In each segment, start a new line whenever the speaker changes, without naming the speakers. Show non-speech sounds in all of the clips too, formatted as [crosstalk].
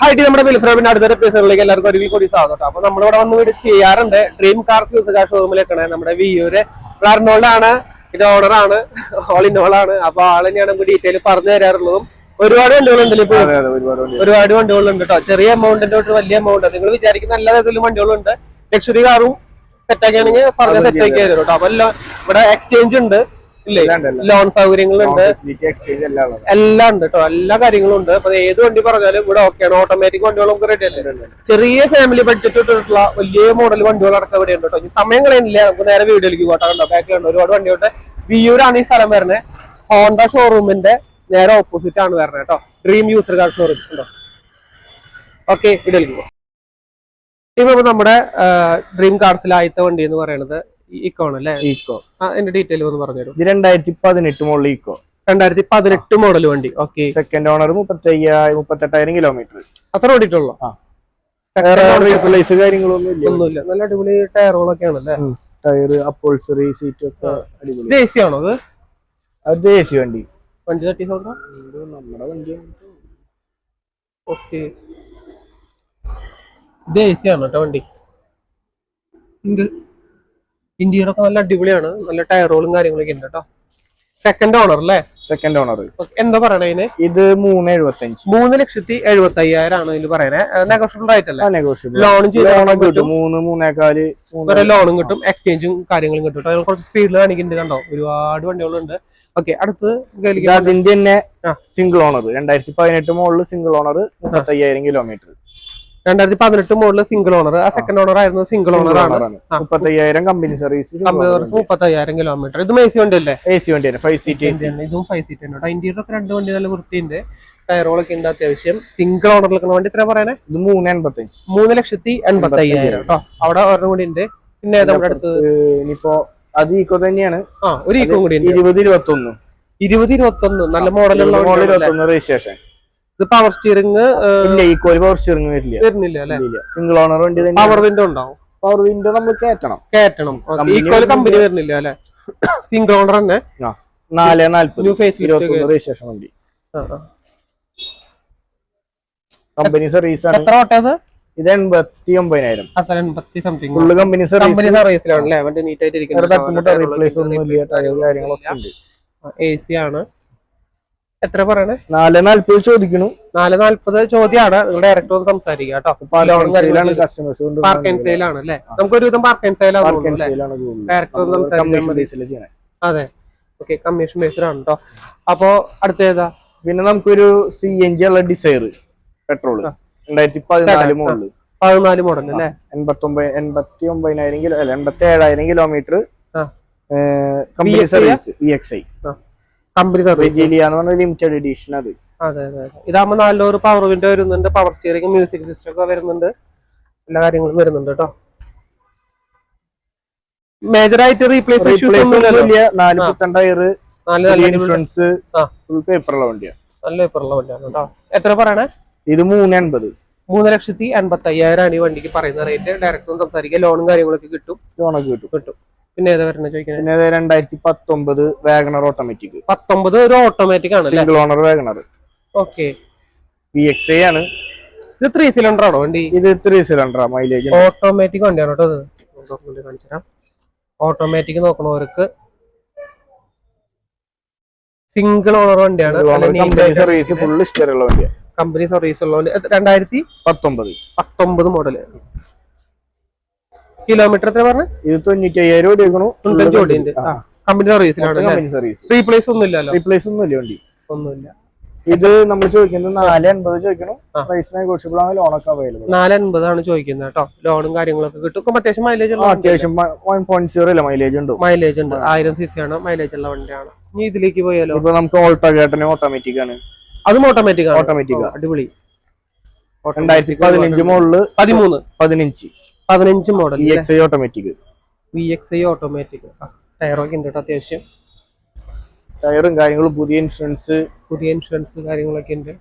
Haiti നമ്മുടെ വിൽഫ്രമിന്റെ അടുത്തൊരു എപ്പിസോഡിലേക്ക് എല്ലാവർക്കും ഒരിക്കൽ കൂടി സ്വാഗതം. അപ്പൊ നമ്മളിവിടെ വന്ന് വീട് ചെയ്യാറുണ്ട്. ഡ്രീം കാർ ഫ്യൂസ് കാർ ഷോറൂമിലേക്കാണ് നമ്മുടെ വിയൂര്. ആണ്. ഇത് ഓണറാണ് ഓൾ ഇൻ ഓൾ ആണ്. അപ്പൊ ആൾ തന്നെയാണ് നമുക്ക് ഡീറ്റെയിൽ പറഞ്ഞു തരാറുള്ളതും. ഒരുപാട് വണ്ടികളുണ്ടല്ലോ ഇപ്പൊ?
ഒരുപാട് വണ്ടി
ഒരുപാട് വണ്ടികളുണ്ട് കേട്ടോ. ചെറിയ എമൗണ്ടിന്റെ തൊട്ട് വലിയ എമൗണ്ട് നിങ്ങൾ വിചാരിക്കുന്ന എല്ലാ തരത്തിലും വണ്ടികളുണ്ട് ലക്ഷറി കാറും സെറ്റ് ആക്കിയാണെങ്കിൽ പറഞ്ഞ സെറ്റ് ആക്കി തരും കേട്ടോ. അപ്പൊ എല്ലാം ഇവിടെ എക്സ്ചേഞ്ച് ഉണ്ട്. ലോൺ സൗകര്യങ്ങളുണ്ട്.
എല്ലാം
ഉണ്ട്. കേട്ടോ എല്ലാ കാര്യങ്ങളും ഉണ്ട്. അപ്പൊ ഏത് വണ്ടി പറഞ്ഞാലും ഇവിടെ ഓക്കെയാണ് ഓട്ടോമാറ്റിക് വണ്ടികൾ നമുക്ക് റെഡി അല്ലേ? ചെറിയ ഫാമിലി ബഡ്ജറ്റ് ഇട്ടിട്ടുള്ള വലിയ മോഡൽ വണ്ടികൾ അടക്കം ഇവിടെ ഉണ്ട് കേട്ടോ സമയം കളയുന്നില്ല. നമുക്ക് നേരെ വീഡിയോയിലേക്ക് പോട്ടാ കണ്ടോ? ബാക്കിലുണ്ട് ഒരുപാട് വണ്ടികളുണ്ട്. വിയൂരാണ് ഈ സ്ഥലം വരുന്നത് ഹോണ്ട ഷോറൂമിന്റെ നേരെ ഓപ്പോസിറ്റ് ആണ് വരുന്നത് കേട്ടോ ഡ്രീം യൂസർ കാർ ഷോറൂം ഉണ്ടോ ഓക്കെ വീഡിയോയിലേക്ക് പോകാം. ഇപ്പൊ നമ്മുടെ ഡ്രീം കാർസിലെ ആദ്യത്തെ വണ്ടി എന്ന് പറയുന്നത് ഇക്കോൺ അല്ലേ ഇക്കോ അതിന്റെ ഡീറ്റെയിൽ ഒന്ന് പറഞ്ഞുതരും
ഇത് രണ്ടായിരത്തി പതിനെട്ട് മോഡൽ ഈക്കോ
രണ്ടായിരത്തി പതിനെട്ട് മോഡൽ വണ്ടി. ഓക്കെ
സെക്കൻഡ് ഓണർ മുപ്പത്തി അയ്യായിരം മുപ്പത്തെട്ടായിരം കിലോമീറ്റർ
അത്ര ഓടിയിട്ടുള്ളൂ.
റീപ്ലേസ് കാര്യങ്ങളൊന്നും ഇല്ല
ഒന്നുമില്ല. നല്ല അടിപൊളി ടയറുകളൊക്കെ ആണല്ലേ?
ടയർ അപ്പോൾസറി സീറ്റ് ഒക്കെ അടിപൊളി.
എ സി ആണോ അത്?
അത് ദേശീയ വണ്ടി.
വണ്ടി തട്ടി
നമ്മുടെ വണ്ടി.
ഓക്കെ ഇത് എ സി ആണ് കേട്ടോ വണ്ടി? ഇന്റീരിയർ ഒക്കെ നല്ല അടിപൊളിയാണ്. നല്ല ടയറുകളും കാര്യങ്ങളൊക്കെ ഉണ്ട് കേട്ടോ. സെക്കൻഡ് ഓണർ അല്ലേ?
സെക്കൻഡ് ഓണർ
എന്താ പറയണേ ഇതിന്?
ഇത് മൂന്ന് എഴുപത്തി അഞ്ച്
മൂന്ന് ലക്ഷത്തി എഴുപത്തി അയ്യായിരം ആണ് ഇതിൽ പറയണേ നെഗോഷ്യബിൾ ആയിട്ടല്ലേ
നെഗോഷ്യബിൾ
ചെയ്ത്
മൂന്ന് മൂന്നേക്കാൽ മൂന്ന്
ലോണും കിട്ടും. എക്സ്ചേഞ്ചും കാര്യങ്ങളും കിട്ടും കേട്ടോ. കുറച്ച് സ്പീഡിൽ കാണിക്കുന്നുണ്ട് കണ്ടോ? ഒരുപാട് വണ്ടികളുണ്ട്. ഓക്കെ അടുത്ത്
അതിന്റെ തന്നെ സിംഗിൾ ഓണർ രണ്ടായിരത്തി പതിനെട്ട് മുകളിൽ സിംഗിൾ ഓണർ മുപ്പത്തി അയ്യായിരം കിലോമീറ്റർ
രണ്ടായിരത്തി പതിനെട്ട് മോഡൽ സിംഗിൾ ഓണർ ആ സെക്കൻഡ് ഓണർ ആയിരുന്നു സിംഗിൾ ഓണർ ആണ്.
മുപ്പത്തയ്യായിരം കമ്പനി സർവീസ്
മുപ്പത്തയ്യായിരം കിലോമീറ്റർ ഇത് സി വണ്ടി അല്ലേ?
എ സി വണ്ടി ഫൈവ് സീറ്റ് എ
ഇതും ഫൈവ് സീറ്റ് ഉണ്ട് ഇന്ത്യയിൽ ഒക്കെ രണ്ട് വണ്ടി നല്ല വൃത്തിയുണ്ട്. ടയറുകളൊക്കെ ഉണ്ട് അത്യാവശ്യം. സിംഗിൾ ഓണർ നിൽക്കുന്ന വണ്ടി എത്ര പറയണേ?
ഇത് മൂന്ന് എൺപത്തഞ്ച്.
മൂന്ന് ലക്ഷത്തി എൺപത്തി അയ്യായിരം കേട്ടോ. അവിടെ ഒരെണ്ണം കൂടി ഉണ്ട്. പിന്നെ നമ്മുടെ അടുത്ത്
ഇനിയിപ്പോ അത് ഈക്കോ തന്നെയാണ്.
ആ ഒരു ഈക്കോ കൂടി
ഇരുപത് ഇരുപത്തി ഒന്ന്
ഇരുപത് ഇരുപത്തി ഒന്ന് നല്ല മോഡലുള്ള
രജിസ്ട്രേഷൻ
ഇത് പവർ സ്റ്റിയറിംഗ്
ഇല്ല ഈക്കോ പവർ സ്റ്റിയറിംഗ് വരില്ല.
വരുന്നില്ല അല്ലെ?
സിംഗിൾ ഓണർ വണ്ടി
പവർ വിൻഡോ ഉണ്ടാവും.
പവർ വിൻഡോ നമ്മൾ
കേറ്റണം.
കേറ്റണം.
ഈക്വൽ കമ്പനി വരുന്നില്ല അല്ലെ? സിംഗിൾ ഓണർ തന്നെ.
നാല് നാല്പത് രജിസ്ട്രേഷൻ വണ്ടി. കമ്പനി സർവീസ് ആണ്.
എത്ര ഓട്ടത്
ഇത് എൺപത്തി ഒമ്പതിനായിരം ഫുള്ള് കമ്പനി
കമ്പനി
സർവീസ്
സർവീസിലാണ്
റീപ്ലേസ് ഒന്നും കാര്യങ്ങളൊക്കെ ഉണ്ട്.
എ സി ആണ്. എത്ര പറയണേ?
നാല് നാല്പത് ചോദിക്കണു.
നാല് നാല്പത് ചോദ്യമാണ് നിങ്ങൾ ഡയറക്റ്റ് ഒന്ന് സംസാരിക്കുക കേട്ടോ. പാർക്ക് ആൻഡ് സെയിൽ ആണ് അല്ലേ? ആൻഡ് സെയിൽ ഡയറക്റ്റ് അതെ. ഓക്കെ കമ്മീഷൻ ബേസ്ഡ് ആണ് കേട്ടോ അപ്പോ അടുത്ത ഏതാ?
പിന്നെ നമുക്കൊരു സി എൻ ജി ഉള്ള ഡിസൈർ പെട്രോൾ രണ്ടായിരത്തി പതിനാല് മോഡൽ
പതിനാല് മോഡൽ അല്ലെ?
എൺപത്തി ഒമ്പത് എൺപത്തി ഒമ്പതിനായിരം കിലോ അല്ല എൺപത്തി ഏഴായിരം കിലോമീറ്റർ
ആ.
Company service V X I
company service
limited edition അത്.
അതെ അതെ അതെ. ഇതാകുമ്പോൾ നല്ലൊരു പവർ വിൻഡോ വരുന്നുണ്ട് പവർ സ്റ്റിയറിംഗ് മ്യൂസിക് സിസ്റ്റം ഒക്കെ വരുന്നുണ്ട്. എല്ലാ കാര്യങ്ങളും വരുന്നുണ്ട് കേട്ടോ. മേജർ ആയിട്ട് റീപ്ലേസ്
നാല്. പുത്തൻ ടയർ
നല്ല
ഇൻഷുറൻസ്. ഫുൾ പേപ്പറുള്ള വണ്ടിയാണ്
നല്ല പേപ്പറുള്ള വണ്ടിയാണ് കേട്ടോ. എത്ര പറയണേ?
ഇത് മൂന്ന് എൺപത്.
മൂന്ന് ലക്ഷത്തി അൻപത്തി അയ്യായിരം ആണ് ഈ വണ്ടിക്ക് പറയുന്ന റേറ്റ് ഡയറക്റ്റ് ഒന്ന് സംസാരിക്കുക ലോണും കാര്യങ്ങളൊക്കെ കിട്ടും.
ലോണൊക്കെ കിട്ടും.
കിട്ടും. പിന്നെ ഏതാ വരുന്നത് ചോദിക്കുന്നത്
പിന്നെ രണ്ടായിരത്തി പത്തൊമ്പത് വാഗണർ ഓട്ടോമാറ്റിക്
പത്തൊമ്പത് ഒരു ഓട്ടോമാറ്റിക് ആണ്
single owner WagonR
okay
V X I ആണ്.
ഇത് ത്രീ സിലിണ്ടർ ആണോ വണ്ടി?
ഇത് ത്രീ സിലിണ്ടർ മൈലേജ്
ഓട്ടോമാറ്റിക് വണ്ടിയാണ് കേട്ടോ ഇത്. ഓട്ടോമാറ്റിക് നോക്കണവർക്ക് സിംഗിൾ ഓണർ വണ്ടിയാണ്.
സർവീസ് ഫുൾ ഹിസ്റ്ററിയുള്ള വണ്ടിയാണ്.
കമ്പനി സർവീസ് ഉള്ളതുകൊണ്ട് രണ്ടായിരത്തി
പത്തൊമ്പത്.
പത്തൊമ്പത് മോഡൽ കിലോമീറ്റർ എത്ര പറഞ്ഞു?
ഇത് തൊണ്ണൂറ്റി അയ്യായിരം ഓടിയേക്കണു
തൊണ്ണൂറ്റഞ്ച് ഓടിയുണ്ട് കമ്പനി സർവീസിലാണ്
കമ്പനി സർവീസ്
റീപ്ലേസ് ഒന്നും ഇല്ലല്ലോ.
റീപ്ലേസ് ഒന്നുമില്ല വണ്ടി.
ഒന്നുമില്ല.
ഇത് നമ്മൾ ചോദിക്കുന്നത് നാല് എൺപത് ചോദിക്കണം. പ്രൈസ് നെഗോഷ്യബിൾ ആണ് ലോണൊക്കെ അവൈലബിൾ
നാല് അൻപതാണ് ചോദിക്കുന്നത് കേട്ടോ. ലോണും കാര്യങ്ങളൊക്കെ കിട്ടും. അത്യാവശ്യം മൈലേജ്
അത്യാവശ്യം വൺ പോയിന്റ് സീറോ അല്ല മൈലേജ് ഉണ്ട്?
മൈലേജ് ഉണ്ട്. ആയിരം സി സി ആണ് മൈലേജ് ഉള്ള വണ്ടിയാണ്. ഇനി ഇതിലേക്ക് പോയാലോ?
ഇപ്പൊ നമുക്ക് ഓൾട്ടോ ഓൾട്ടോഗേട്ടന് ഓട്ടോമാറ്റിക് ആണ്.
അതും ഓട്ടോമാറ്റിക് ആണ്. ഓട്ടോമാറ്റിക് അടിപൊളി.
രണ്ടായിരത്തി പതിനഞ്ച് മുകളിൽ
പതിമൂന്ന്.
പതിനഞ്ച്.
പതിനഞ്ച് model
automatic
V X I automatic ടയറൊക്കെ ഉണ്ട് കേട്ടോ അത്യാവശ്യം.
ടയറും കാര്യങ്ങളും പുതിയ ഇൻഷുറൻസ്
പുതിയ ഇൻഷുറൻസ് കാര്യങ്ങളൊക്കെ ഉണ്ട്.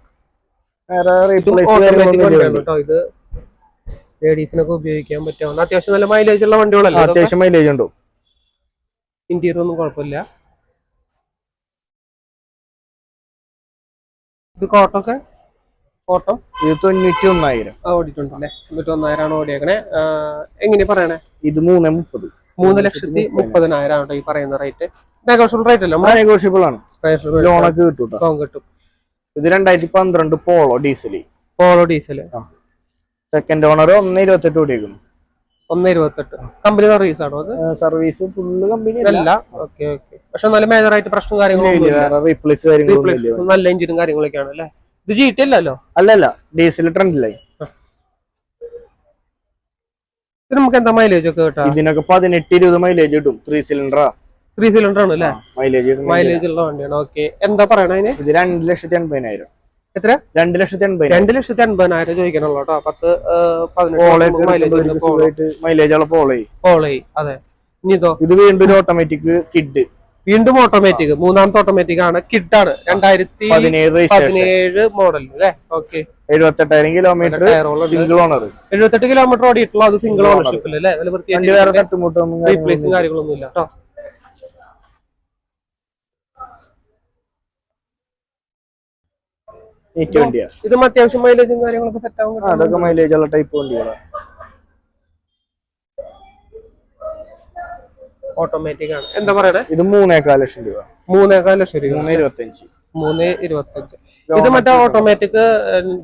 കേട്ടോ ഇത്. ലേഡീസിനൊക്കെ ഉപയോഗിക്കാൻ പറ്റാവുന്ന അത്യാവശ്യം നല്ല മൈലേജ് ഉള്ള വണ്ടികളല്ലേ
അത്യാവശ്യം മൈലേജ് ഉണ്ടോ.
ഇന്റീരിയർ ഒന്നും കുഴപ്പമില്ല. ഇത് കോട്ടൊക്കെ ഓട്ടം.
ഇത് തൊണ്ണൂറ്റി ഒന്നായിരം
ആ, ഓടിയിട്ടുണ്ട് അല്ലേ തൊണ്ണൂറ്റി ഒന്നായിരമാണ് ഓടിയേക്കണേ എങ്ങനെ പറയണേ?
ഇത് മൂന്ന് മുപ്പത്.
മൂന്ന് ലക്ഷത്തി മുപ്പതിനായിരം ആണ് ഈ പറയുന്ന റേറ്റ്. നെഗോഷ്യബിൾ റേറ്റ് അല്ലേ
നെഗോഷ്യബിൾ ആണ്. ലോണൊക്കെ കിട്ടും.
ലോൺ കിട്ടും.
ഇത് രണ്ടായിരത്തി പന്ത്രണ്ട് Polo diesel
Polo diesel
second owner ഒന്ന് ഇരുപത്തെട്ട് ഓടിയേക്കുന്നു.
ഒന്ന് ഇരുപത്തെട്ട്. കമ്പനി സർവീസ് ആണോ അത്?
സർവീസ് ഫുള്ള് കമ്പനി
അല്ല. ഓക്കെ ഓക്കെ പക്ഷെ നല്ല മേജർ ആയിട്ട് പ്രശ്നം കാര്യങ്ങളൊന്നും ഇല്ല.
വേറെ റീപ്ലേസ് കാര്യങ്ങളൊന്നും ഇല്ല.
നല്ല എഞ്ചിനും കാര്യങ്ങളൊക്കെയാണ് അല്ലേ? ഇത് ജി ടി അല്ലല്ലോ?
അല്ലല്ല ഡീസൽ ട്രെൻഡിലായി
ഇത് നമുക്ക് എന്താ മൈലേജ് ഒക്കെ കിട്ടാം?
ഇതിനൊക്കെ പതിനെട്ട് ഇരുപത് മൈലേജ് കിട്ടും ത്രീ സിലിണ്ടറാ
ത്രീ സിലിണ്ടർ ആണ് അല്ലേ
മൈലേജ്
മൈലേജ് ഉള്ള വണ്ടിയാണ് ഓക്കെ എന്താ പറയണ അതിന്?
ഇത് രണ്ട് ലക്ഷത്തി എൺപതിനായിരം
എത്ര?
രണ്ട് ലക്ഷത്തി എൺപതിനായിരം
രണ്ട് ലക്ഷത്തി എൺപതിനായിരം ചോദിക്കണല്ലോ കേട്ടോ. പത്ത് പതിനെട്ട് മൈലേജ്
പോളേ
പോളേ അതെ. ഇനി ഇതോ?
ഇത് വീണ്ടും ഓട്ടോമാറ്റിക് കിഡ്
വീണ്ടും ഓട്ടോമാറ്റിക് മൂന്നാമത്തെ ഓട്ടോമാറ്റിക് ആണ്. കിഡ് ആണ് രണ്ടായിരത്തി
പതിനേഴ്
മോഡൽ അല്ലേ? ഓക്കെ
എഴുപത്തെട്ടായിരം കിലോമീറ്റർ സിംഗിൾ ഓണർ
എഴുപത്തെട്ട് കിലോമീറ്റർ ഓടിയിട്ടുള്ള. അത് സിംഗിൾ ഓണർഷിപ്പിൽ അല്ലേ? അതിൽ പ്രത്യേകിച്ച് റീപ്ലേസും കാര്യങ്ങളൊന്നും ഇല്ല കേട്ടോ ഇത് അത്യാവശ്യം മൈലേജും കാര്യങ്ങളൊക്കെ സെറ്റ് ആവും
അതൊക്കെ മൈലേജ് ഉള്ള ടൈപ്പ് വണ്ടികളാ.
ഓട്ടോമാറ്റിക് ആണ്. എന്താ പറയണേ?
ഇത് മൂന്നേക്കാൽ ലക്ഷം രൂപ.
മൂന്നേക്കാൽ ലക്ഷം രൂപ.
മൂന്ന് ഇരുപത്തഞ്ച്
മൂന്ന് ഇരുപത്തഞ്ച് ഇത് മറ്റേ ഓട്ടോമാറ്റിക്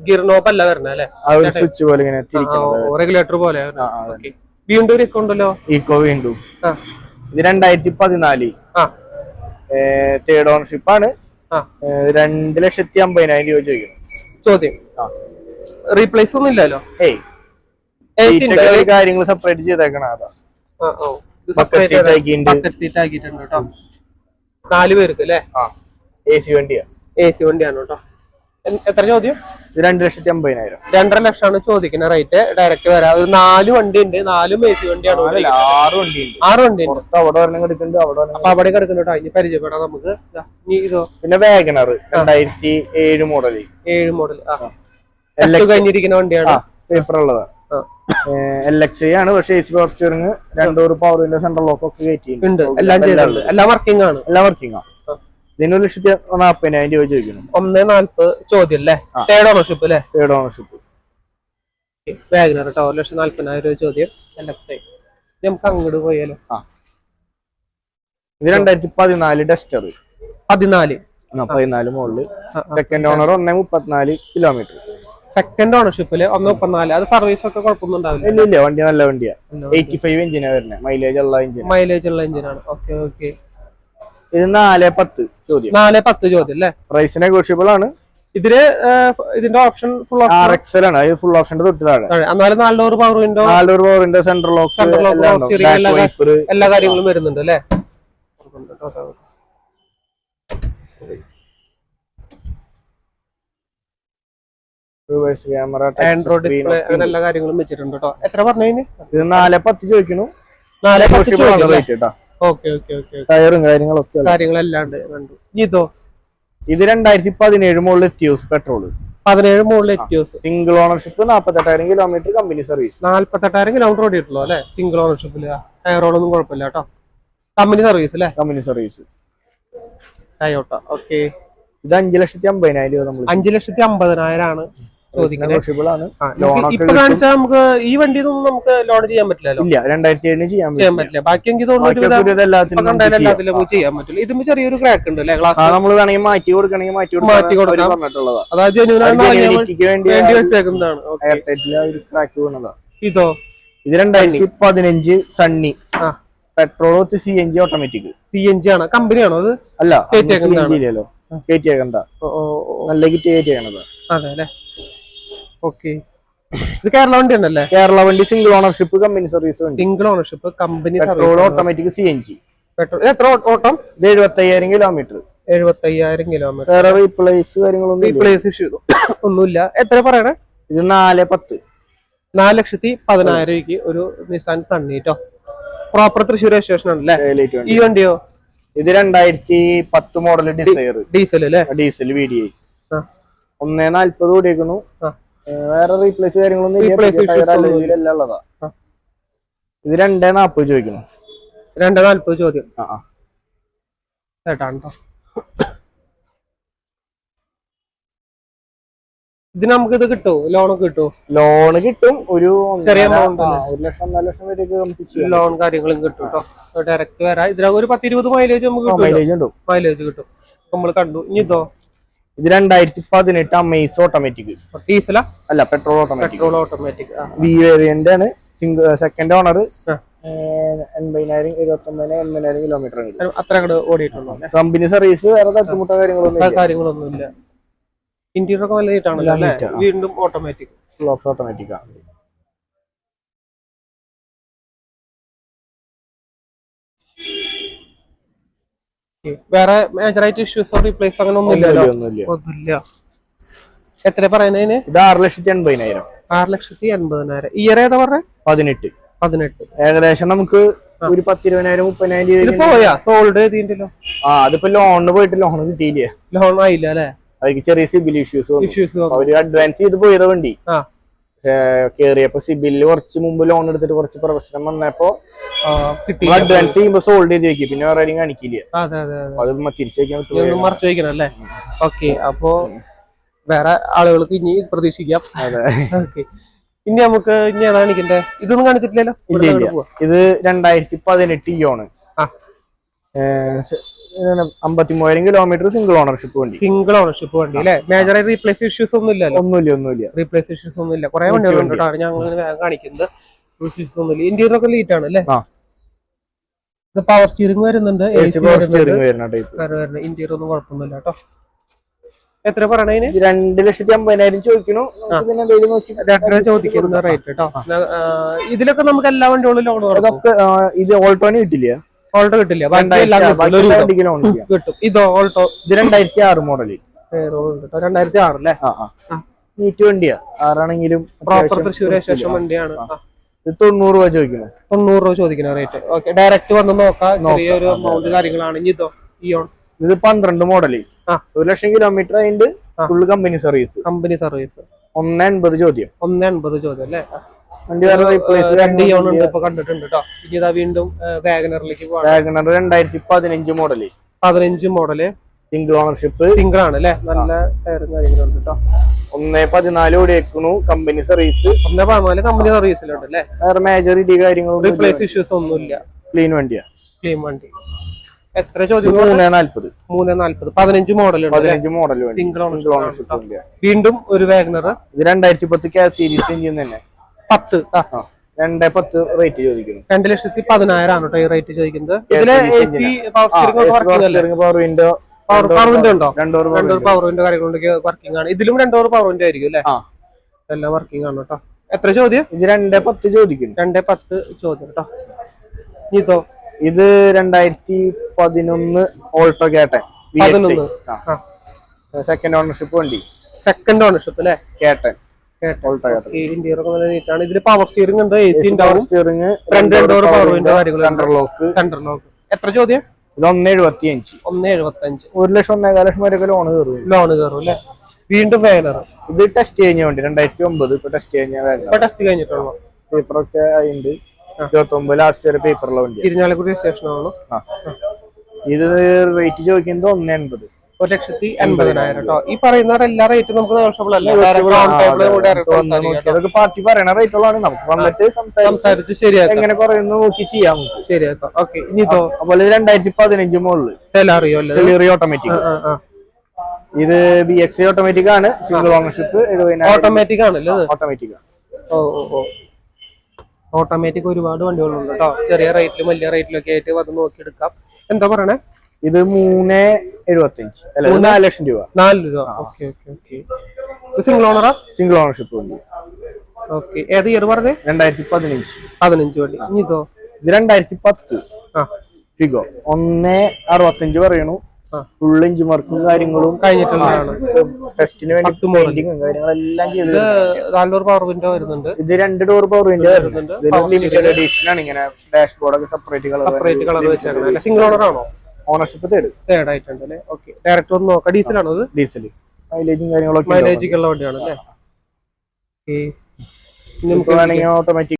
ഗിയർ നോബ് അല്ല വരണ അല്ലേ?
സ്വിച്ച് പോലെ ഇങ്ങനെ
റെഗുലേറ്റർ പോലെ. വീണ്ടും ഒരു ഉണ്ടല്ലോ?
ഇക്കോ വീണ്ടും. ഇത് രണ്ടായിരത്തി പതിനാല് തേർഡ് ഓണർഷിപ്പ് ആണ്. രണ്ട് ലക്ഷത്തി അമ്പതിനായിരം രൂപ ചോദിക്കുന്നു.
ചോദ്യം. റീപ്ലേസ് ഒന്നും ഇല്ലല്ലോ?
ഏയ്. കാര്യങ്ങൾ സെപ്പറേറ്റ് ചെയ്തേക്കണ അതാ.
ചെയ്ത-
ആക്കിയിട്ടുണ്ട്.
കേട്ടോ. നാല് പേർക്ക് അല്ലേ?
എ സി വണ്ടിയാ.
എ സി വണ്ടിയാണ് കേട്ടോ. എത്ര ചോദ്യം?
രണ്ട് ലക്ഷത്തി അമ്പതിനായിരം.
രണ്ടര ലക്ഷമാണ് ചോദിക്കുന്ന റേറ്റ്. ഡയറക്റ്റ് വരാ. ഒരു നാല് വണ്ടി ഉണ്ട്. നാലും എ സി വണ്ടിയാണ്
ആറ് വണ്ടി
ആറ് വണ്ടി
അവിടെ ഒരെണ്ണം എടുക്കുന്നുണ്ട് അവിടെ
അപ്പൊ അവിടെ കിടക്കുന്നുണ്ട് ഇനി പരിചയപ്പെടാം നമുക്ക്. ഇതോ.
പിന്നെ വേഗനർ രണ്ടായിരത്തി ഏഴ് മോഡൽ
ഏഴ് മോഡൽ കഴിഞ്ഞിരിക്കുന്ന വണ്ടിയാണ്.
പേപ്പർ ഉള്ളതാ.
ആ.
എൽ എക്സ് ആണ്. പക്ഷേ എ സി പവർ സ്റ്റിയറിംഗ് രണ്ടൂറ് വിൻഡോ സെൻട്രൽ ലോക്ക് ഒക്കെ കയറ്റിയിട്ടുണ്ട്.
എല്ലാം ചെയ്തിട്ടുണ്ട്. എല്ലാം വർക്കിംഗ് ആണ്.
എല്ലാം വർക്കിംഗ്
ആണ്.
ഇതിന് ഒരു ലക്ഷത്തി നാപ്പതിനായിരം രൂപ ചോദിക്കുന്നു.
ഒന്ന് നാല്പത് ചോദ്യം അല്ലേ. തേർഡ് ഓണർഷിപ്പ് അല്ലേ?
തേർഡ് ഓണർഷിപ്പ്
വാഗനർ കേട്ടോ ഒരു ലക്ഷം നാല്പതിനായിരം രൂപ ചോദ്യം. എൽ എക്സ് ഐ നമുക്ക് അങ്ങോട്ട് പോയാലോ?
ആ. ഇത് രണ്ടായിരത്തി പതിനാല്. ഡസ്റ്റർ
പതിനാല്
പതിനാല്
മുകളിൽ
സെക്കൻഡ് ഓണർ ഒന്നേ മുപ്പത്തിനാല് കിലോമീറ്റർ
സെക്കൻഡ് ഓണർഷിപ്പിൽ ഒന്ന് മുപ്പത്തിനാല്. അത് സർവീസ് ഒക്കെ കുഴപ്പമൊന്നും ഉണ്ടാവില്ല
ഇല്ല വണ്ടി നല്ല വണ്ടിയാ. എയ്റ്റി ഫൈവ് എഞ്ചിനാ വരുന്നത് മൈലേജ് ഉള്ള എഞ്ചിൻ
മൈലേജ് ഉള്ള എഞ്ചിനാണ് ഓക്കെ ഓക്കെ
ഇത് നാല് പത്ത് ചോദ്യം.
നാല് പത്ത് ചോദ്യം അല്ലേ?
പ്രൈസ് നെഗോഷ്യബിൾ ആണ്.
ഇതിൽ ഇതിന്റെ ഓപ്ഷൻ ഫുൾ
ആർ എക്സൽ ആണ്. അത് ഫുൾ ഓപ്ഷന്റെ തൊട്ടിലാണ്
എന്നാലും നാലൂറ് പവർ വിൻഡോ
നാലൂറ് പവറിന്റെ സെൻട്രൽ
ലോക്ക് എല്ലാം
ലോക്ക്
എല്ലാ കാര്യങ്ങളും വരുന്നുണ്ട് അല്ലേ?
ക്യാമറ
ആൻഡ്രോയിഡ് ഡിസ്പ്ലേ അങ്ങനെ എല്ലാ കാര്യങ്ങളും വെച്ചിട്ടുണ്ട് കേട്ടോ എത്ര പറഞ്ഞു
ഇത് നാല് പത്ത് ചോദിക്കുന്നു
നാല് പത്ത്
Negotiable ആണ്
ചോദ്യം
rate കേട്ടോ
ഓക്കെ ഓക്കെ ഓക്കെ.
ടയറും കാര്യങ്ങളൊക്കെ ഉള്ള.
കാര്യങ്ങളെല്ലാം ഉണ്ട് കണ്ടു. ഇതോ?
ഇത് രണ്ടായിരത്തി പതിനേഴ് മുകളിൽ എത്തിയൂസ് പെട്രോൾ
പതിനേഴ് മുകളിൽ എറ്റിയോസ്
സിംഗിൾ ഓണർഷിപ്പ് നാപ്പത്തെട്ടായിരം കിലോമീറ്റർ കമ്പനി സർവീസ്
നാല്പത്തെട്ടായിരം കിലോമീറ്റർ ഓടിയിട്ടുള്ളൂ അല്ലെ? സിംഗിൾ ഓണർഷിപ്പിൽ ടയറോളൊന്നും കുഴപ്പമില്ല കേട്ടോ കമ്പനി സർവീസ് അല്ലെ?
Company service
Toyota okay.
ഇത് അഞ്ചു ലക്ഷത്തി അമ്പതിനായിരം രൂപ നമ്മൾ
അഞ്ചു ലക്ഷത്തി അമ്പതിനായിരം ആണ്. ചോദിക്കുന്നത്
ആണ്.
ഇപ്പൊ കാണിച്ചാൽ നമുക്ക് ഈ വണ്ടിയൊന്നും നമുക്ക് ലോൺ ചെയ്യാൻ പറ്റില്ലല്ലോ
ഇല്ല രണ്ടായിരത്തി ഏഴിന് ചെയ്യാൻ
പറ്റില്ല. ബാക്കി എനിക്ക് തോന്നുന്നു ചെയ്യാൻ പറ്റില്ല ഇതിന് ചെറിയൊരു ക്രാക്ക് ഉണ്ട് അല്ലെ? ഗ്ലാസ്
നമ്മൾ വേണമെങ്കിൽ മാറ്റി കൊടുക്കണമെങ്കിൽ മാറ്റി
മാറ്റി കൊടുക്കാൻ
പറഞ്ഞിട്ടുള്ളതാണ് പറഞ്ഞിട്ടുള്ളതാ.
അതായത്
വേണ്ടി
വെച്ചേക്കുന്നതാണ്.
ഒരു ട്രാക്ക് വീണതാ.
ഇതോ?
ഇത് രണ്ടായിരത്തി പതിനഞ്ച് Sunny petrol with C N G automatic
C N G ആണ്. കമ്പനിയാണോ അത്?
അല്ല
ഓ, ഓ,
നല്ല കിറ്റ് കയറ്റിയേക്കണത്
അതെ അല്ലെ? ഓക്കെ. ഇത് കേരള വണ്ടി ഉണ്ടല്ലേ
കേരള വണ്ടി. Single ownership company service
single ownership company
petrol automatic C N G
petrol എത്ര ഓട്ടം?
ഇത് എഴുപത്തി അയ്യായിരം കിലോമീറ്റർ
എഴുപത്തി അയ്യായിരം കിലോമീറ്റർ
വേറെ റീപ്ലേസ് കാര്യങ്ങളൊന്നും.
റീപ്ലേസ് ഇഷ്യൂ [coughs] ഒന്നുമില്ല. എത്ര പറയണേ?
ഇത് നാല് പത്ത്.
നാല് ലക്ഷത്തി പതിനായിരം രൂപയ്ക്ക് ഒരു നിസാൻ സണ്ണി കേട്ടോ പ്രോപ്പർ തൃശ്ശൂർ രജിസ്ട്രേഷൻ ആണല്ലേ? ഈ വണ്ടിയോ?
ഇത് രണ്ടായിരത്തി പത്ത് മോഡൽ ഡിസൈർ
ഡീസൽ അല്ലേ?
ഡീസൽ വി ഡി ഐ ഒന്നേ നാല്പത് കൂടിയേക്കുന്നു. വേറെ റീപ്ലേസ് കാര്യങ്ങളൊന്നും ഇല്ല. ഉള്ളതാ? ഇത് രണ്ടേ നാപ്പത് ചോദിക്കുന്നു.
രണ്ടേ നാല്പത് ചോദ്യം.
ആ ആ.
ചേട്ടാണ് കേട്ടോ ഇതിന് നമുക്ക് ഇത് കിട്ടുമോ ലോണൊക്കെ കിട്ടുമോ
ലോൺ കിട്ടും. ഒരു
ചെറിയ
എമൗണ്ട് ഒരു ലക്ഷം നാല് ലക്ഷം വരെയൊക്കെ
ലോൺ കാര്യങ്ങളും കിട്ടും കേട്ടോ ഡയറക്റ്റ് വരാം ഇതിനകത്ത് ഒരു പത്തിരുപത് മൈലേജ് നമുക്ക്
മൈലേജ്
കിട്ടും. നമ്മൾ കണ്ടു. ഇനി ഇതോ?
ഇത് രണ്ടായിരത്തി പതിനെട്ട് അമേസ് ഓട്ടോമാറ്റിക്
ഡീസലാ
അല്ല petrol automatic
petrol automatic
V variant ആണ്. സിംഗിൾ സെക്കൻഡ് ഓണർ
ആ.
എൺപതിനായിരം എഴുപത്തി എൺപതിനായിരം കിലോമീറ്റർ ഉണ്ട്
അത്ര അങ്ങോട്ട് ഓടിയിട്ടുള്ളൂ
കമ്പനി സർവീസ് വേറെ തട്ടുമുട്ട കാര്യങ്ങളൊന്നും
ആ
ഇല്ല
കാര്യങ്ങളൊന്നുമില്ല. ഇന്റീരിയർ ഒക്കെ നല്ല നീറ്റാണല്ലോ വീണ്ടും ഓട്ടോമാറ്റിക്
ഓട്ടോമാറ്റിക് ആണ്
വേറെ മേജറായിട്ട് ഇഷ്യൂസ് റീപ്ലേസ് അങ്ങനെ ഒന്നുമില്ലല്ലോ
ഒന്നുമില്ല
ഒന്നുമില്ല. എത്ര പറയുന്നതിന്
ഇത് ആറ് ലക്ഷത്തി എൺപതിനായിരം
ആറ് ലക്ഷത്തി എൺപതിനായിരം ഇയർ ഏതാ പറഞ്ഞ?
പതിനെട്ട്.
പതിനെട്ട്.
ഏകദേശം നമുക്ക് ഒരു പത്തിരുപതിനായിരം മുപ്പതിനായിരം രൂപ
പോയാ? സോൾഡ് ചെയ്തിട്ടുണ്ടല്ലോ
ആ അതിപ്പോ ലോണിന് പോയിട്ട് ലോൺ കിട്ടിയില്ല.
ലോൺ ആയില്ല അല്ലെ?
അവർക്ക് ചെറിയ സിബിൽ ഇഷ്യൂസ്
ഇഷ്യൂസ്
അവർ അഡ്വാൻസ് ചെയ്ത് പോയത് വണ്ടി. കേറിയപ്പോ സിബിലിൽ കുറച്ച് മുമ്പ് ലോൺ എടുത്തിട്ട് കുറച്ച് പ്രശ്നം വന്നപ്പോ അഡ്വാൻസ് ചെയ്യുമ്പോ സോൾഡ് ചെയ്ത് വെക്കും. പിന്നെ വേറെ ആരും കാണിക്കില്ല.
അതെ
തിരിച്ചു വെക്കാൻ
മറച്ചു വയ്ക്കണം അല്ലേ? ഓക്കെ അപ്പോ വേറെ ആളുകൾക്ക് ഇനി പ്രതീക്ഷിക്കാം. ഓക്കെ ഇനി നമുക്ക് ഇനി ഏതാ കാണിക്കണ്ടേ? ഇതൊന്നും കാണിച്ചിട്ടില്ലല്ലോ?
ഇത് രണ്ടായിരത്തി പതിനെട്ട് ഇയോണ്
ആ.
അമ്പത്തി മൂവായിരം കിലോമീറ്റർ സിംഗിൾ ഓണർഷിപ്പ് വണ്ടി.
സിംഗിൾ ഓണർഷിപ്പ് വണ്ടി അല്ലേ? മേജറായി റീപ്ലേസ് ഇഷ്യൂസ് ഒന്നും ഇല്ലല്ലോ
ഒന്നുമില്ല ഒന്നുമില്ല.
റീപ്ലേസ് ഇഷ്യൂസ് ഒന്നും ഇല്ല കുറെ വണ്ടികളുണ്ട് കേട്ടോ. വേഗം കാണിക്കുന്നത്. ഇന്റീരിയർ ഒക്കെ ലീറ്റ് ആണ് അല്ലേ? ഇത് പവർ സ്റ്റിയറിംഗ് വരുന്നുണ്ട് ഇന്റീരിയർ ഒന്നും കുഴപ്പമൊന്നുമില്ല കേട്ടോ. എത്ര പറയണതിന്
ഇത് രണ്ട് ലക്ഷത്തി അമ്പതിനായിരം ചോദിക്കണു.
ചോദിക്കുന്ന റേറ്റ് കേട്ടോ. ഇതിലൊക്കെ നമുക്ക് എല്ലാ വണ്ടികളും ലോൺ
അതൊക്കെ ഇത് ഓൾട്ടോന് കിട്ടില്ല?
ഓൾട്ടോ കിട്ടില്ല. കിട്ടും. ഇതോ ഓൾട്ടോ
ഇത് രണ്ടായിരത്തി ആറ് മോഡൽ
രണ്ടായിരത്തി
ആറ് അല്ലേ? നീറ്റ് വണ്ടിയാ. ആറാണെങ്കിലും
പ്രോപ്പർ തൃശ്ശൂർ ശേഷം വണ്ടിയാണ്.
തൊണ്ണൂറ് രൂപ ചോദിക്കുന്നു.
തൊണ്ണൂറ് രൂപ ചോദിക്കുന്ന റേറ്റ് ഓക്കെ ഡയറക്റ്റ് വന്ന് നോക്കാം. ചെറിയൊരു എമൗണ്ട് കാര്യങ്ങളാണ്. ഇനി ഇതോ? ഇയോൺ
ഇത് പന്ത്രണ്ട്
മോഡൽ
ഒരു ലക്ഷം കിലോമീറ്റർ അതിന്റെ full company service
company service
ഒന്ന് എൺപത് ചോദ്യം.
ഒന്ന് എൺപത് ചോദ്യം അല്ലേ?
വണ്ടി വേറെ റീപ്ലേസ്
രണ്ട് ഇയോൺ ഉണ്ട് ഇപ്പൊ കണ്ടിട്ടുണ്ട് കേട്ടോ ഇനി ഇതാ വീണ്ടും വാഗനറിലേക്ക്
വാഗനർ രണ്ടായിരത്തി പതിനഞ്ച് മോഡൽ
പതിനഞ്ച് മോഡൽ
സിംഗിൾ ഓണർഷിപ്പ്
സിംഗിൾ ആണ് അല്ലേ? നല്ല ടയറും കാര്യങ്ങളും കേട്ടോ
ഒന്ന് പതിനാല് ഓടിയേക്കണു. കമ്പനി സർവീസ്
ഒന്നേ പതിനാല് കമ്പനി സർവീസിലുണ്ട് അല്ലേ?
വേറെ മേജർ ഇടി കാര്യങ്ങളും
റീപ്ലേസ് ഇഷ്യൂസ് ഒന്നുമില്ല.
ക്ലീൻ വണ്ടിയാ.
ക്ലീൻ വണ്ടി. എത്ര ചോദ്യം
മൂന്ന് നാല്പത്
മൂന്ന് നാല്പത് പതിനഞ്ച് മോഡൽ?
പതിനഞ്ച് മോഡൽ സിംഗിൾ ഓണർഷിപ്പ്
വീണ്ടും ഒരു വാഗ്നർ
ഇത് രണ്ടായിരത്തി പത്ത് കെ സീരീസ് എഞ്ചിൻ തന്നെ.
പത്ത്. ആ.
രണ്ടേ പത്ത് റേറ്റ് ചോദിക്കുന്നു.
രണ്ട് ലക്ഷത്തി പതിനായിരം ആണ് കേട്ടോ ഈ റേറ്റ് ചോദിക്കുന്നത്. ഇതിലെ A power steering working
power window
power power window ഉണ്ടോ?
രണ്ടോർ
രണ്ടോർ പവർ വിൻഡോ കാര്യങ്ങളൊക്കെ വർക്കിംഗ് ആണ്. ഇതിലും രണ്ടോർ പവർ വിൻഡോ ആയിരിക്കും അല്ലേ? എല്ലാം വർക്കിംഗ് ആണ് കേട്ടോ എത്ര ചോദ്യം?
ഇത് രണ്ടേ പത്ത് ചോദിക്കും
രണ്ടേ പത്ത് ചോദ്യം കേട്ടോ ഇതോ
ഇത് രണ്ടായിരത്തി പതിനൊന്ന് ഓൾട്ടോ കേട്ടെ
പതിനൊന്ന്.
സെക്കൻഡ് ഓണർഷിപ്പ് വണ്ടി.
സെക്കൻഡ് ഓണർഷിപ്പ് അല്ലേ?
കേട്ടൻ
നീറ്റാണ് ഇതിൽ പവർ സ്റ്റിയറിംഗ് ഉണ്ട് എ സി ഉണ്ടാവും.
Steering
front door power window കാര്യങ്ങൾ
സെൻട്രൽ ലോക്ക്
സെന്റർ ലോക്ക് എത്ര ചോദ്യം?
ഇത് ഒന്ന് എഴുപത്തി അഞ്ച്
ഒന്ന് എഴുപത്തി അഞ്ച്
ഒരു ലക്ഷം ഒന്നേകാല ലക്ഷം വരെയൊക്കെ ലോൺ കയറും
ലോൺ കയറും അല്ലേ? വീണ്ടും വേനർ
ഇത് ടെസ്റ്റ് കഴിഞ്ഞ വേണ്ടി രണ്ടായിരത്തി ഒമ്പത് ഇപ്പൊ ടെസ്റ്റ് കഴിഞ്ഞ
ഇപ്പൊ ടെസ്റ്റ് കഴിഞ്ഞിട്ടുള്ളൂ.
പേപ്പറൊക്കെ അതിണ്ട് ഇരുപത്തി ഒമ്പത് ലാസ്റ്റ് വരെ പേപ്പറുള്ള വണ്ടി
ഇരിഞ്ഞാലക്കുടി സ്റ്റേഷനാണ്
ഇത് റേറ്റ് ചോദിക്കുന്നത് ഒന്ന് എൺപത്
ഒരു ലക്ഷത്തി എൺപതിനായിരം കേട്ടോ ഈ പറയുന്ന എല്ലാ റേറ്റും നമുക്ക് negotiable അല്ല.
പാർട്ടി പറയണ റേറ്റുകളാണ് നമുക്ക് വന്നിട്ട് സംസാരിച്ച്
ശരിയാ ശരിയാക്കാം.
എങ്ങനെ പറയുന്നു നോക്കി ചെയ്യാം.
ശരിയാക്കാം ഓക്കെ ഇനി ഇതോ?
അതുപോലെ രണ്ടായിരത്തി പതിനഞ്ച് മുകളിൽ
സെലാറിയോ
സെലറി ഓട്ടോമാറ്റിക് ഇത് ബി എക്സ് ഓട്ടോമാറ്റിക് ആണ്. സിംഗിൾ ഓണർഷിപ്പ്
ഓട്ടോമാറ്റിക് ആണ് ഇത്?
ഓട്ടോമാറ്റിക്
ഓ ഓ ഓ. ഓട്ടോമാറ്റിക് ഒരുപാട് വണ്ടികളുണ്ട് കേട്ടോ ചെറിയ റേറ്റിലും വലിയ റേറ്റിലൊക്കെ ആയിട്ട് വന്ന് നോക്കിയെടുക്കാം. എന്താ പറയണേ?
ഇത് മൂന്ന് എഴുപത്തഞ്ച് അല്ല നാല് ലക്ഷം രൂപ.
നാല് രൂപ. Okay okay okay. സിംഗിൾ ഓണറാ
സിംഗിൾ ഓണർഷിപ്പ് വണ്ടി.
ഓക്കെ. ഏത് ഇയർ പറഞ്ഞേ?
രണ്ടായിരത്തി പതിനഞ്ച്.
പതിനഞ്ച് വണ്ടി. ഇനി ഇതോ?
രണ്ടായിരത്തി പത്ത്
ആ.
ഫിഗോ. ഒന്ന് അറുപത്തഞ്ച് പറയണു. ഫുൾ ഇഞ്ച് വർക്കും കാര്യങ്ങളും.
കഴിഞ്ഞിട്ടുള്ളതാണ്.
ടെസ്റ്റിന് വേണ്ടി പെയിന്റിങ്ങും കാര്യങ്ങളെല്ലാം ചെയ്ത്
പവർ വിൻഡോ വരുന്നുണ്ട്.
ഇത് രണ്ട് ഡോർ പവർ വിൻഡോ
വരുന്നുണ്ട്.
ലിമിറ്റഡ് എഡിഷൻ ആണ്. ഇങ്ങനെ ഡാഷ്ബോർഡ് ഒക്കെ സെപ്പറേറ്റ് കളർ
സെപ്പറേറ്റ് കളർ വെച്ചേക്കണം സിംഗിൾ ഓണർ ആണോ?
ഓണർഷിപ്പ് തേർഡ്
തേർഡ് ആയിട്ടുണ്ട് അല്ലേ ഓക്കെ ഡയറക്ടർ ഒന്ന് നോക്കാം. ഡീസൽ ആണോ അത്?
ഡീസൽ. മൈലേജും കാര്യങ്ങളൊക്കെ
മൈലേജ് ഉള്ള വണ്ടിയാണ് അല്ലേ ഓക്കെ
വേണമെങ്കിൽ ഓട്ടോമാറ്റിക്